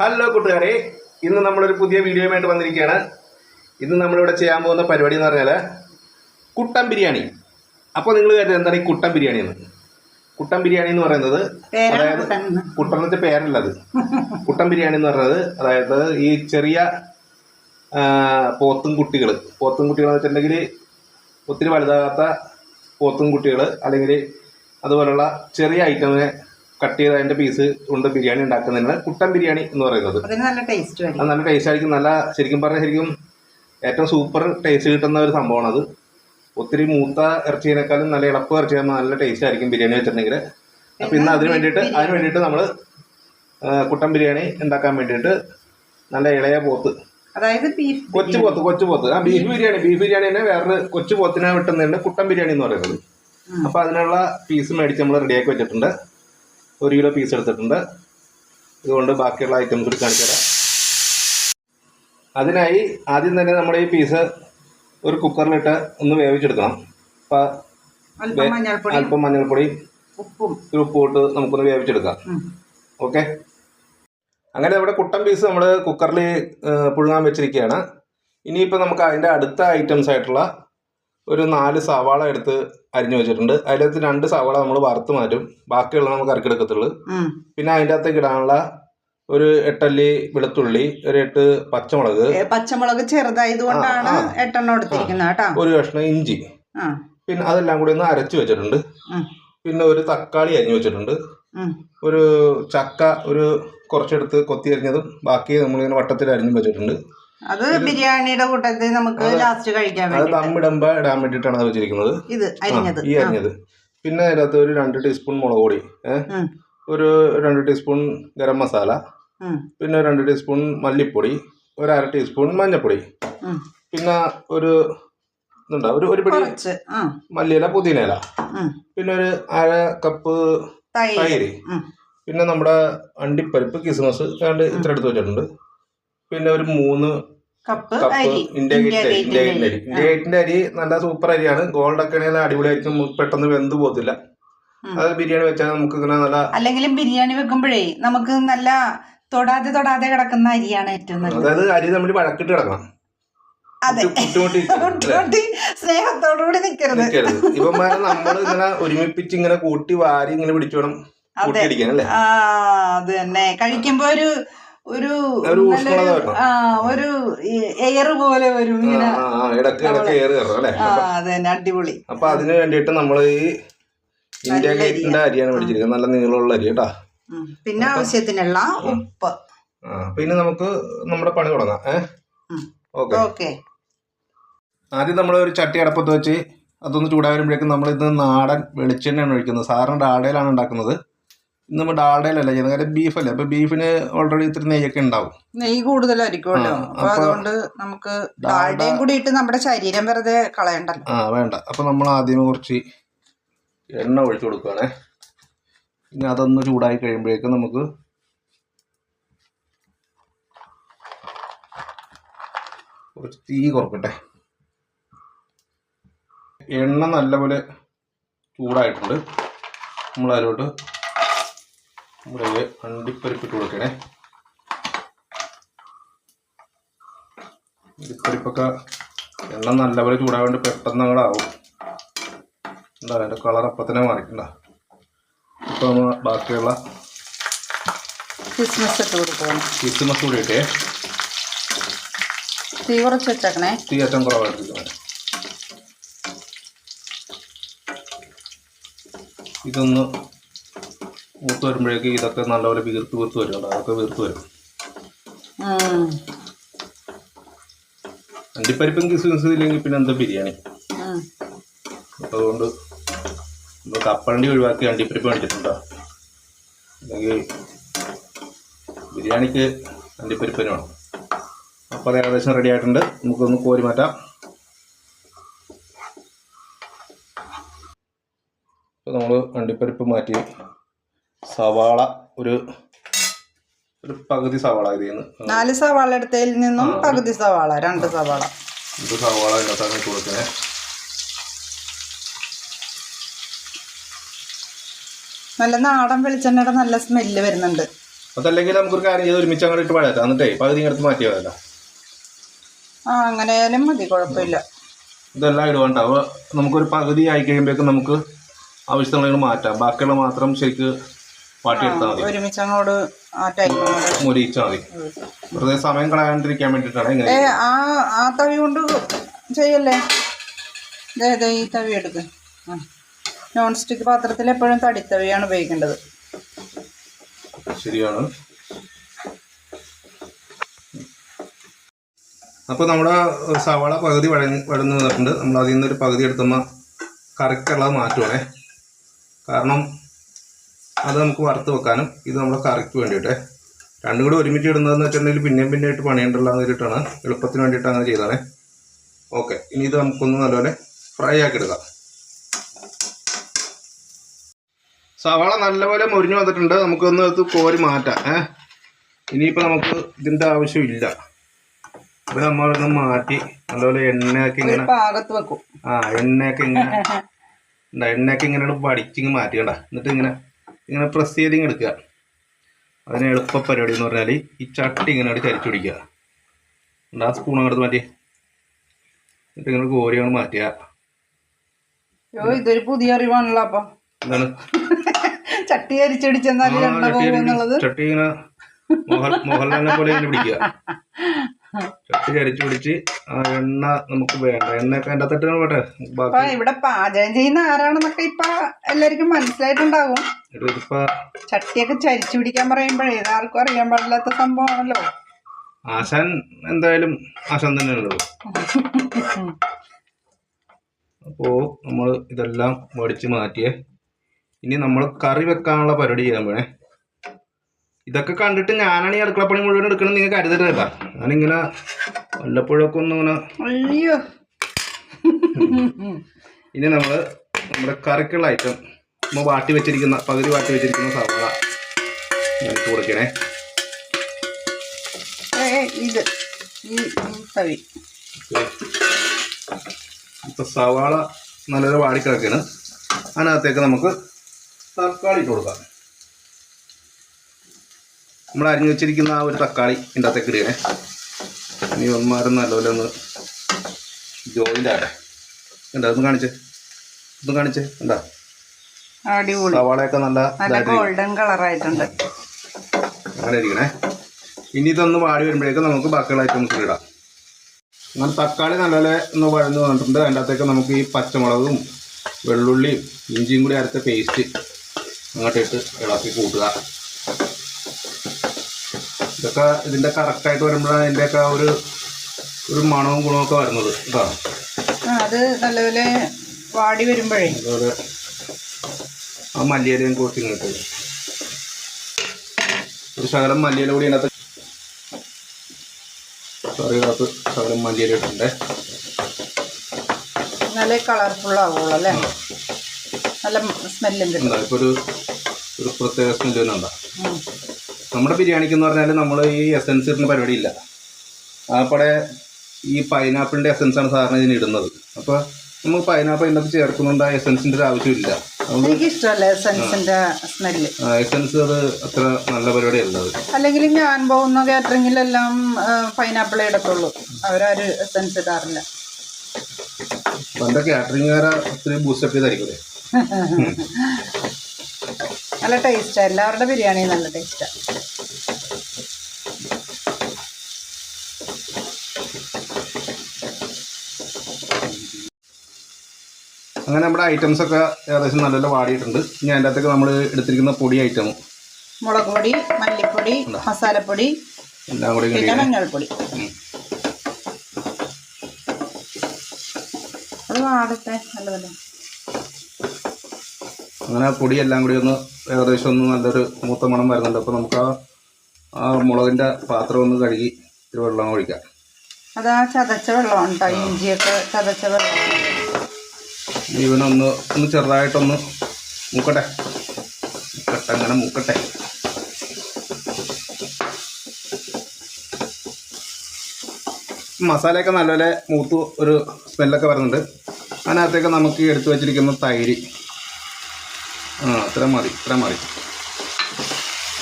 Hello കൂട്ടുകാരെ. ഇന്ന് നമ്മളൊരു പുതിയ വീഡിയോയുമായിട്ട് വന്നിരിക്കുകയാണ്. ഇന്ന് നമ്മളിവിടെ ചെയ്യാൻ പോകുന്ന പരിപാടി എന്ന് പറഞ്ഞാൽ കുട്ടം ബിരിയാണി. അപ്പോൾ നിങ്ങൾ കരുതുന്നത് എന്താണ് ഈ കുട്ടൻ ബിരിയാണി എന്ന്? കുട്ടം ബിരിയാണി എന്ന് പറയുന്നത് അതായത്. കുട്ടനത്തെ പേരല്ലത്. കുട്ടം ബിരിയാണി എന്ന് പറയുന്നത് അതായത് ഈ ചെറിയ പോത്തും കുട്ടികൾ പോത്തും കുട്ടികൾ എന്ന് വെച്ചിട്ടുണ്ടെങ്കിൽ ഒത്തിരി വലുതാകാത്ത പോത്തും കുട്ടികൾ അല്ലെങ്കിൽ അതുപോലുള്ള ചെറിയ ഐറ്റമിനെ കട്ട് ചെയ്ത് അതിന്റെ പീസ് കൊണ്ട് ബിരിയാണി ഉണ്ടാക്കുന്നതിനാണ് കുട്ടൻ ബിരിയാണി എന്ന് പറയുന്നത്. അതിന് നല്ല ടേസ്റ്റ് അത് നല്ല ടേസ്റ്റ് ആയിരിക്കും. നല്ല ശരിക്കും പറഞ്ഞാൽ ശരിക്കും ഏറ്റവും സൂപ്പർ ടേസ്റ്റ് കിട്ടുന്ന ഒരു സംഭവമാണ് അത്. ഒത്തിരി മൂത്ത ഇറച്ചിയേക്കാളും നല്ല ഇളപ്പ് ഇറച്ചി നല്ല ടേസ്റ്റ് ആയിരിക്കും ബിരിയാണി വെച്ചിട്ടുണ്ടെങ്കിൽ അപ്പം ഇന്ന് അതിന് വേണ്ടിയിട്ട് അതിന് വേണ്ടിയിട്ട് നമ്മൾ കുട്ടൻ ബിരിയാണി ഉണ്ടാക്കാൻ വേണ്ടിയിട്ട് നല്ല ഇളയ പോത്ത്. അതായത് ബീഫ് കൊച്ചു പോത്ത് കൊച്ചു പോത്ത്. ആ ബീഫ് ബിരിയാണി ബീഫ് ബിരിയാണി തന്നെ വേറൊരു കൊച്ചു പോത്തിനെ വിട്ടുന്നുണ്ട് കുട്ടൻ ബിരിയാണി എന്ന് പറയുന്നത്. അപ്പൊ അപ്പോൾ അതിനുള്ള പീസ് മേടിച്ച് നമ്മൾ റെഡിയാക്കി വെച്ചിട്ടുണ്ട്. ഒരു കിലോ പീസ് എടുത്തിട്ടുണ്ട്. ഇതുകൊണ്ട് ബാക്കിയുള്ള ഐറ്റംസ് കൂടി കാണിച്ചു തരാം. അതിനായി ആദ്യം തന്നെ നമ്മൾ ഈ പീസ് ഒരു കുക്കറിലിട്ട് ഒന്ന് വേവിച്ചെടുക്കണം. അപ്പം അല്പം മഞ്ഞൾപ്പൊടി. ഉപ്പും. ഒരു ഉപ്പുമിട്ട് ഇട്ട് നമുക്കൊന്ന് വേവിച്ചെടുക്കാം. ഓക്കെ? അങ്ങനെ നമ്മുടെ കുട്ടൻ പീസ് നമ്മൾ കുക്കറിൽ പുഴുങ്ങാൻ വെച്ചിരിക്കുകയാണ് ഇനിയിപ്പോൾ നമുക്ക് അതിന്റെ അടുത്ത ഐറ്റംസ് ആയിട്ടുള്ള ഒരു നാല് സവാള എടുത്ത് അരിഞ്ഞു വെച്ചിട്ടുണ്ട്. അതിലകത്ത് രണ്ട് സവാള നമ്മൾ വറുത്ത് മാറ്റും. ബാക്കിയുള്ള നമുക്ക് ഇറക്കിയെടുക്കത്തുള്ളൂ. പിന്നെ അതിന്റെ അകത്തേക്ക് ഇടാനുള്ള ഒരു എട്ടല്ലി വെളുത്തുള്ളി ഒരു എട്ട് പച്ചമുളക്. പച്ചമുളക് ചെറുതായത് കൊണ്ടാണ്. എട്ടെണ്ണം എടുത്തിരിക്കുന്നത് ഒരു കഷ്ണം ഇഞ്ചി. പിന്നെ അതെല്ലാം കൂടി ഒന്ന് അരച്ചു വെച്ചിട്ടുണ്ട്. പിന്നെ ഒരു തക്കാളി അരിഞ്ഞു വെച്ചിട്ടുണ്ട്. ഒരു ചക്ക ഒരു കുറച്ചെടുത്ത് കൊത്തി അരിഞ്ഞതും ബാക്കി നമ്മളിങ്ങനെ വട്ടത്തിൽ അരിഞ്ഞു വെച്ചിട്ടുണ്ട്. അത് ബിരിയാണിയുടെ കൂട്ടത്തിൽ നമുക്ക് ലാസ്റ്റ് കഴിക്കാൻ അത് ഇടാൻ വേണ്ടിയിട്ടാണ് അത് വെച്ചിരിക്കുന്നത്. ഇത് അരിഞ്ഞത്. ഈ അരിഞ്ഞത്. പിന്നെ അതിനകത്ത് ഒരു രണ്ട് ടീസ്പൂൺ മുളക് പൊടി? ഒരു രണ്ട് ടീസ്പൂൺ ഗരം മസാല പിന്നെ രണ്ട് ടീസ്പൂൺ മല്ലിപ്പൊടി ഒരു അര ടീസ്പൂൺ മഞ്ഞൾപ്പൊടി പിന്നെ ഒരു ഇതുണ്ടാ? ഒരു ഒരു പിടി മല്ലിയില പുതിനയില. പിന്നെ ഒരു അര കപ്പ് തൈര്. പിന്നെ നമ്മുടെ അണ്ടിപ്പരിപ്പ് കിസ്മസ് ഇത്ര എടുത്ത് വെച്ചിട്ടുണ്ട്. പിന്നെ ഒരു മൂന്ന് കപ്പ് ഇന്ത്യ ഗേറ്റ് അരി ഇന്ത്യ ഗേറ്റിന്റെ ഗേറ്റിന്റെ അരി. ഇന്ത്യ ഗേറ്റിന്റെ അരി നല്ല സൂപ്പർ അരിയാണ്. ഗോൾഡ് ഒക്കെ ആണെങ്കിൽ അടിപൊളിയായിരിക്കും. പെട്ടെന്ന് വെന്ത് പോകത്തില്ല. അത് ബിരിയാണി വെച്ചാൽ നമുക്ക് ഇങ്ങനെ നല്ല അല്ലെങ്കിലും ബിരിയാണി വെക്കുമ്പോഴേ നമുക്ക് നല്ല തൊടാതെ തൊടാതെ കിടക്കുന്ന അരിയാണ് ഏറ്റവും നല്ലത്. അതായത് അരി നമ്മൾ വഴക്കിട്ട് കിടക്കണം. അതെ. കുട്ടുമുട്ടി ഒട്ടുകൂടി സ്നേഹത്തോടു കൂടി നിൽക്കരുത് നിൽക്കരുത് ഇവന്മാരെ നമ്മൾ ഇങ്ങനെ ഒരുമിപ്പിച്ച് ഇങ്ങനെ കൂട്ടി വാരി ഇങ്ങനെ പിടിച്ചോണം. വേണം അതെ. കൂട്ടിയിടിക്കാൻ അല്ലേ? ആ അത് തന്നെ. കഴിക്കുമ്പോ ഒരു ഒരു ഒരു എയർ പോലെ വരും ഇങ്ങനെ ഇടയ്ക്ക് ഇടയ്ക്ക് എയർ കയറും അല്ലേ? ആ അടിപൊളി. അപ്പൊ അതിന് വേണ്ടിയിട്ട് നമ്മൾ ഈ ഇന്ത്യ ഗേറ്റിന്റെ അരിയാണ് മേടിച്ചിരിക്കുന്നത്. നല്ല നീളമുള്ള അരി കേട്ടാ. പിന്നെ ആവശ്യത്തിനുള്ള ഉപ്പ്. പിന്നെ നമുക്ക് നമ്മുടെ പണി തുടങ്ങാം ഏഹ്. ഓക്കെ. ആദ്യം നമ്മൾ ഒരു ചട്ടി അടപ്പത്ത് വെച്ച് അതൊന്ന് ചൂടാകുമ്പോഴേക്കും നമ്മൾ ഇത് നാടൻ വെളിച്ചെണ്ണയാണ് ഒഴിക്കുന്നത്. സാറിന് ഡാടയിലാണ് ഉണ്ടാക്കുന്നത്. നമ്മൾ ഡാൾഡയിലല്ല ചെയ്യുന്നത്? കാര്യം ബീഫല്ലേ? അപ്പൊ ബീഫിന് ഓൾറെഡി ഇത്തിരി നെയ്യൊക്കെ ഉണ്ടാവും. നെയ്യ് കൂടുതലായിരിക്കുമല്ലോ ആ, അപ്പൊ അപ്പൊ അതുകൊണ്ട് നമുക്ക് കൂടി ഇട്ട് നമ്മുടെ ശരീരം വെറുതെ കളയണ്ടല്ലോ. ആ വേണ്ട. അപ്പോൾ നമ്മൾ ആദ്യം കുറച്ച് എണ്ണ ഒഴിച്ചു കൊടുക്കുകയാണേ പിന്നെ അതൊന്ന് ചൂടായി കഴിയുമ്പോഴേക്കും നമുക്ക് കുറച്ച് തീ കുറക്കട്ടെ. എണ്ണ നല്ലപോലെ ചൂടായിട്ടുണ്ട്. നമ്മൾ അതിലോട്ട് നമ്മുടെ ഈ അണ്ടിപ്പരിപ്പിട്ട് കൊടുക്കണേ അണ്ടിപ്പരിപ്പൊക്കെ എണ്ണ നല്ലപോലെ ചൂടാവേണ്ടി പെട്ടെന്ന് അങ്ങോട്ട് ആവും എന്താ അതിന്റെ കളർ അപ്പം തന്നെ മാറിക്കണ്ട ഇപ്പൊ നമ്മൾ ബാക്കിയുള്ള ക്രിസ്മസ് ഇട്ട് കൊടുക്കണം. കിസ്മസ് കൂടി ഇട്ടേ. തീ കുറച്ച് വെച്ചേക്കണേ. തീ ഏറ്റവും കുറവായിട്ട് ഇതൊന്ന് മൂത്ത് വരുമ്പോഴേക്ക് ഇതൊക്കെ നല്ലപോലെ വീർത്ത് വീർത്ത് വരും കേട്ടോ. അതൊക്കെ വീർത്ത് വരും. അണ്ടിപ്പരിപ്പും കിസ്മിസ് ഇല്ലെങ്കിൽ പിന്നെ എന്താ ബിരിയാണി. അപ്പോൾ അതുകൊണ്ട് നമ്മൾ കപ്പണ്ടി ഒഴിവാക്കി അണ്ടിപ്പരിപ്പ് മേടിച്ചിട്ടുണ്ടോ അല്ലെങ്കിൽ ബിരിയാണിക്ക് അണ്ടിപ്പരിപ്പിന് വേണം അപ്പോൾ അത് ഏകദേശം റെഡി ആയിട്ടുണ്ട് നമുക്കൊന്ന് കോരി മാറ്റാം അപ്പോൾ നമ്മൾ അണ്ടിപ്പരിപ്പ് മാറ്റി സവാള ഒരു ഒരു പകുതി സവാള ഇതിൽ നാല് സവാള എടുത്തതിൽ നിന്നും. പകുതി സവാള രണ്ട് സവാള. ഇത് സവാള ഇതിനകത്താണ് ഇട്ട് കൊടുക്കണേ. നല്ല നാടൻ വെളിച്ചെണ്ണയുടെ നല്ല സ്മെല്ല് വരുന്നുണ്ട്. അതല്ലെങ്കിൽ നമുക്കൊരു കാര്യം ചെയ്ത് ഒരുമിച്ച് അങ്ങോട്ട് ഇട്ട് പഴയത്താം എന്നിട്ടേ പകുതി എടുത്ത് മാറ്റിയതല്ല ആ അങ്ങനെ ആയാലും മതി കുഴപ്പമില്ല. ഇതെല്ലാം ഇടുവണ്ട അപ്പോൾ നമുക്കൊരു പകുതി ആയി കഴിയുമ്പോഴേക്കും നമുക്ക് ആവശ്യത്തിനുള്ള മാറ്റാം. ബാക്കിയുള്ള മാത്രം ശരിക്ക് വാട്ടിയെടുത്താൽ മതി. ഒരുമിച്ച് അങ്ങോട്ട് ആ ടൈം മുരിയിച്ചാൽ മതി. വെറുതെ സമയം കളയാണ്ടിരിക്കാൻ വേണ്ടിയിട്ടാണ് ഇങ്ങനെ ആ ആ തവി കൊണ്ട് ചെയ്യല്ലേ? ദേ ഈ തവി എടുക്ക്. നോൺ സ്റ്റിക്ക് പാത്രത്തിൽ എപ്പോഴും തടിത്തവിയാണ് ഉപയോഗിക്കേണ്ടത്. ശരിയാണ്. അപ്പോൾ നമ്മുടെ സവാള പകുതി വഴങ്ങി വഴന്ന് വന്നിട്ടുണ്ട്. നമ്മൾ അതിൽ നിന്നൊരു പകുതി എടുത്തുമ്പോൾ കറിക്കുള്ളത് മാറ്റുവാണേ കാരണം അത് നമുക്ക് വറുത്ത് വെക്കാനും ഇത് നമ്മുടെ കറിക്ക് വേണ്ടിയിട്ടേ. രണ്ടും കൂടി ഒരുമിച്ച് ഇടുന്നതെന്ന് വെച്ചിട്ടുണ്ടെങ്കിൽ പിന്നെയും പിന്നെ ആയിട്ട് പണിയുണ്ടല്ലോ എന്ന് വെച്ചിട്ടാണ് എളുപ്പത്തിന് വേണ്ടിയിട്ട് അങ്ങനെ ചെയ്താണ് ഓക്കെ ഇനി ഇത് നമുക്കൊന്ന് നല്ലപോലെ ഫ്രൈ ആക്കി എടുക്കാം. സവാള നല്ലപോലെ മുരിഞ്ഞു വന്നിട്ടുണ്ട്. നമുക്കൊന്ന് അത് കോരി മാറ്റാം. ഏ? ഇനിയിപ്പോൾ നമുക്ക് ഇതിന്റെ ആവശ്യമില്ല. അപ്പം നമ്മളൊന്ന് മാറ്റി നല്ലപോലെ എണ്ണയൊക്കെ ഇങ്ങനെ പാകത്ത് വെക്കും. ആ എണ്ണയൊക്കെ ഇങ്ങനെ എണ്ണയൊക്കെ ഇങ്ങനെ വടിച്ചിങ്ങ് മാറ്റിയണ്ട. എന്നിട്ട് ഇങ്ങനെ ഇങ്ങനെ പ്രസ് ചെയ്ത് ഇങ്ങനെ എടുക്കുക. അതിന് എളുപ്പ പരിപാടി എന്ന് പറഞ്ഞാൽ ഈ ചട്ടി ഇങ്ങനെ അവിടെ ചരിച്ചു പിടിക്കുക. എന്താ ആ സ്പൂൺ അങ്ങോട്ട് മാറ്റി. എന്നിട്ട് ഇങ്ങനെ കോരിയാണ് മാറ്റുക. ഇതൊരു പുതിയ അറിവാണല്ലോ അപ്പൊ. എന്താണ്? ചട്ടി അരിച്ചടിച്ചെന്നാൽ ചട്ടി ഇങ്ങനെ- മോഹൻലാലിനെ പോലെ ഇങ്ങനെ പിടിക്കുക. ചട്ടി ചരിച്ചു പിടിച്ച് ആ എണ്ണ നമുക്ക് വേണ്ട. എണ്ണയൊക്കെ അതിന്റെ അകത്തിട്ട് പോട്ടെ അപ്പൊ ഇവിടെ പാചകം ചെയ്യുന്ന ആരാണെന്നൊക്കെ ഇപ്പൊ എല്ലാവർക്കും മനസ്സിലായിട്ടുണ്ടാവും. ചട്ടിയൊക്കെ ചരിച്ചു പിടിക്കാൻ പറയുമ്പോഴേ ആർക്കും അറിയാൻ പാടില്ലാത്ത സംഭവമാണല്ലോ. ആശാൻ എന്തായാലും ആശാൻ ഉള്ളൂ അപ്പോൾ നമ്മൾ ഇതെല്ലാം മേടിച്ച് മാറ്റിയേ. ഇനി നമ്മൾ കറി വെക്കാനുള്ള പരിപാടി ചെയ്യാൻ പോണേ. ഇതൊക്കെ കണ്ടിട്ട് ഞാനാണ് ഈ അടുക്കളപ്പണി മുഴുവൻ എടുക്കണം നിങ്ങൾ കരുതരുത് കേട്ടാ. ഞാനിങ്ങനെ വല്ലപ്പോഴൊക്കെ ഒന്ന് ഇങ്ങനെ അയ്യോ. ഇനി നമ്മൾ നമ്മുടെ കറിക്കുള്ള ഐറ്റം നമ്മൾ വാട്ടി വെച്ചിരിക്കുന്ന പകുതി വാട്ടി വെച്ചിരിക്കുന്ന സവാള ഞാൻ ഇട്ട് കൊടുക്കണേ. ഏ ഇത്. ഈ ഈ തവി. ഇപ്പൊ സവാള നല്ലൊരു വാടിക്കിടക്കാണ്. അതിനകത്തേക്ക് നമുക്ക് തക്കാളി ഇട്ട് കൊടുക്കാം. നമ്മൾ അരിഞ്ഞു വെച്ചിരിക്കുന്ന ആ ഒരു തക്കാളി ഇതിന്റെ അകത്തേക്ക് ഇടുകണേ ഇനി ഒന്മാരും നല്ലപോലെ ഒന്ന് ജോയിന്റെ ആട്ടെ എന്താ ഒന്ന് കാണിച്ചേ. ഒന്ന് കാണിച്ചേ. എന്താ അടിപൊളി. സവാളയൊക്കെ നല്ല നല്ല ഗോൾഡൻ കളറായിട്ടുണ്ട് അങ്ങനെ ഇരിക്കണേ. ഇനി ഇതൊന്ന് വാടി വരുമ്പോഴേക്കും നമുക്ക് ബാക്കിയുള്ള നമുക്ക് ഇടാം. അങ്ങനെ തക്കാളി നല്ലപോലെ ഒന്ന് വഴന്ന് വന്നിട്ടുണ്ട്. അതിന്റെ അകത്തേക്ക് നമുക്ക് ഈ പച്ചമുളകും വെള്ളുള്ളിയും ഇഞ്ചിയും കൂടി അരച്ച പേസ്റ്റ് അങ്ങോട്ടിട്ട് ഇളക്കി കൂട്ടുക. ഇതൊക്കെ ഇതിന്റെ കറക്റ്റായിട്ട് വരുമ്പോഴാണ് ഇതിന്റെയൊക്കെ ഒക്കെ ഒരു ഒരു മണവും ഗുണവും ഒക്കെ വരുന്നത് അത് നല്ലപോലെ വാടി വരുമ്പോഴേ. അതുപോലെ ആ മല്ലിയിലയും കുറച്ച് കിട്ടും ഒരു ശകലം മല്ലിയില കൂടി അതിനകത്ത് കറികകത്ത് ശകലം മല്ലിയില ഇട്ടുണ്ട് നല്ല കളർഫുൾ ആവുള്ളൂ അല്ലേ? നല്ല സ്മെല്ലും കിട്ടും ഇപ്പോൾ ഒരു ഒരു പ്രത്യേക സ്മെല്ല് തന്നെ. നമ്മുടെ ബിരിയാണിക്ക് എന്ന് പറഞ്ഞാൽ നമ്മൾ ഈ എസൻസ് ഇടുന്ന പരിപാടിയില്ല. അപ്പടെ ഈ പൈനാപ്പിളിന്റെ എസെൻസ് ആണ് സാധാരണ ഇതിന് ഇടുന്നത്. അപ്പോൾ നമ്മൾ പൈനാപ്പിൾ ഇതിനകത്ത് ചേർക്കുന്നുണ്ട് ആ എസൻസിന്റെ ഒരു ആവശ്യമില്ല. എനിക്ക് ഇഷ്ടമല്ല എസൻസിന്റെ സ്മെല്ല് എസൻസ് അത് അത്ര നല്ല പരിപാടിയല്ല അല്ലെങ്കിൽ ഞാൻ പോകുന്ന കാറ്ററിങ്ങിലെല്ലാം പൈനാപ്പിളേ ഇടത്തുള്ളൂ. അവരാരും എസൻസ് ഇടാറില്ല. പണ്ട് കാറ്ററിംഗുകാരെ ഒത്തിരി ബൂസ്റ്റപ്പ് ചെയ്തായിരിക്കും നല്ല ടേസ്റ്റാണ് എല്ലാവരുടെ ബിരിയാണി നല്ല ടേസ്റ്റാണ് അങ്ങനെ നമ്മുടെ ഐറ്റംസ് ഒക്കെ ഏകദേശം നല്ലപോലെ വാടിയിട്ടുണ്ട്. ഇനി അതിന്റെ അകത്തേക്ക് നമ്മൾ എടുത്തിരിക്കുന്ന പൊടി ഐറ്റം മുളക് പൊടി മല്ലിപ്പൊടി മസാലപ്പൊടി എല്ലാം കൂടി പിന്നെ മഞ്ഞൾപ്പൊടി അങ്ങനെ പൊടി എല്ലാം കൂടി ഒന്ന് ഏകദേശം ഒന്ന് നല്ലൊരു മൂത്ത മണം വരുന്നുണ്ട്. അപ്പോൾ നമുക്ക് ആ ആ മുളകിന്റെ പാത്രം ഒന്ന് കഴുകി ഇത്തിരി വെള്ളം ഒഴിക്കാം. അതാ ആ ചതച്ച വെള്ളമാണ് കേട്ടോ ഇഞ്ചിയൊക്കെ ചതച്ച വെള്ളമാണ് ഇവനൊന്ന് ഒന്ന് ചെറുതായിട്ടൊന്ന് മൂക്കട്ടെ. മൂക്കട്ടെ അങ്ങനെ മൂക്കട്ടെ. മസാലയൊക്കെ നല്ലപോലെ മൂത്ത് ഒരു സ്മെല്ലൊക്കെ വരുന്നുണ്ട്. അതിനകത്തേക്ക് നമുക്ക് എടുത്തു വെച്ചിരിക്കുന്ന തൈര്. ആ ഇത്ര മതി ഇത്ര മതി.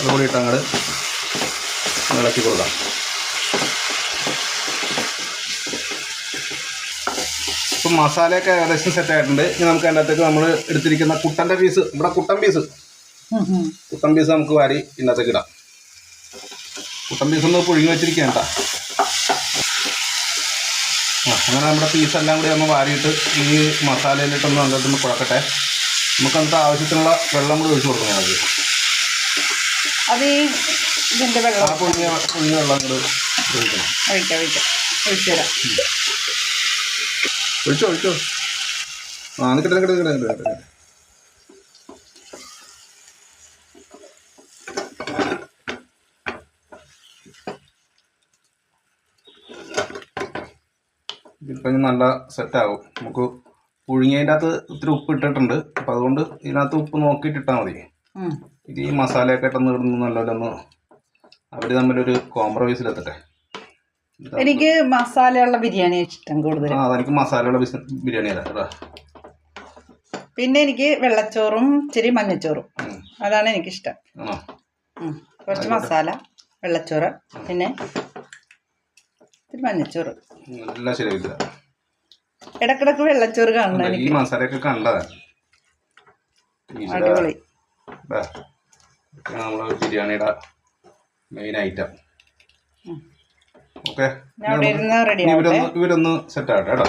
അതുകൂടി ഇട്ടങ്ങോട്ട് ഇളക്കി കൊടുക്കാം. ഇപ്പം മസാലയൊക്കെ ഏകദേശം സെറ്റ് ആയിട്ടുണ്ട്. ഇനി നമുക്ക് അതിന്റെ അകത്തേക്ക് നമ്മൾ എടുത്തിരിക്കുന്ന കുട്ടന്റെ പീസ് നമ്മുടെ കുട്ടൻ പീസ്. കുട്ടൻ പീസ് നമുക്ക് വാരി ഇതിനകത്തേക്ക് ഇടാം. കുട്ടൻ പീസ് ഒന്ന് പുഴുങ്ങി വെച്ചിരിക്കേണ്ട ആ അങ്ങനെ നമ്മുടെ പീസെല്ലാം കൂടി ഒന്ന് വാരിയിട്ട് ഈ മസാലയിലിട്ടൊന്ന് നല്ലതൊന്ന് കുഴക്കട്ടെ. നമുക്ക് അന്നത്തെ ആവശ്യത്തിനുള്ള വെള്ളം കൂടി ഒഴിച്ചു കൊടുക്കണം അത് ഈ വെള്ളം. ആ പുഴുങ്ങിയ പുഴുങ്ങിയ വെള്ളം കൂടി ഒഴിക്കണം. ഒഴിക്കാം ഒഴിക്കാം. ഒഴിച്ചു തരാം. ഒഴിച്ചോ ഒഴിച്ചോ ആ നിൽക്കട്ടെ നിൽക്കട്ടെ നിൽക്കട്ടെ നിൽക്കട്ടെ ഇപ്പം നല്ല സെറ്റാകും നമുക്ക് പുഴുങ്ങിയതിന്റെ അകത്ത് ഇത്തിരി ഉപ്പ് ഇട്ടിട്ടുണ്ട്. അപ്പം അതുകൊണ്ട് ഇതിനകത്ത് ഉപ്പ് നോക്കിയിട്ട് ഇട്ടാൽ മതി. ഇത് ഈ മസാലയൊക്കെ ഇട്ടൊന്ന് ഇടുന്നു നല്ലതൊന്ന് അവർ തമ്മിലൊരു കോംപ്രമൈസിലെത്തട്ടെ എനിക്ക് മസാലയുള്ള ബിരിയാണി ഇഷ്ടം കൂടുതൽ ആ അതെനിക്ക് മസാലയുള്ള ബിരിയാണി പിന്നെ എനിക്ക് വെള്ളച്ചോറും ഇച്ചിരി മഞ്ഞച്ചോറും. അതാണ് എനിക്കിഷ്ടം. കുറച്ച് മസാല വെള്ളച്ചോറ് പിന്നെ ഇത്തിരി മഞ്ഞച്ചോറ്. ഇടക്കിടക്ക് വെള്ളച്ചോറ് കാണണം എനിക്ക്. മസാലയൊക്കെ കണ്ടതാ. അടിപൊളി. ബിരിയാണിയുടെ മെയിൻ ഐറ്റം. ഓക്കെ? ഇവരൊന്ന് സെറ്റ് ആകട്ടെ കേട്ടോ.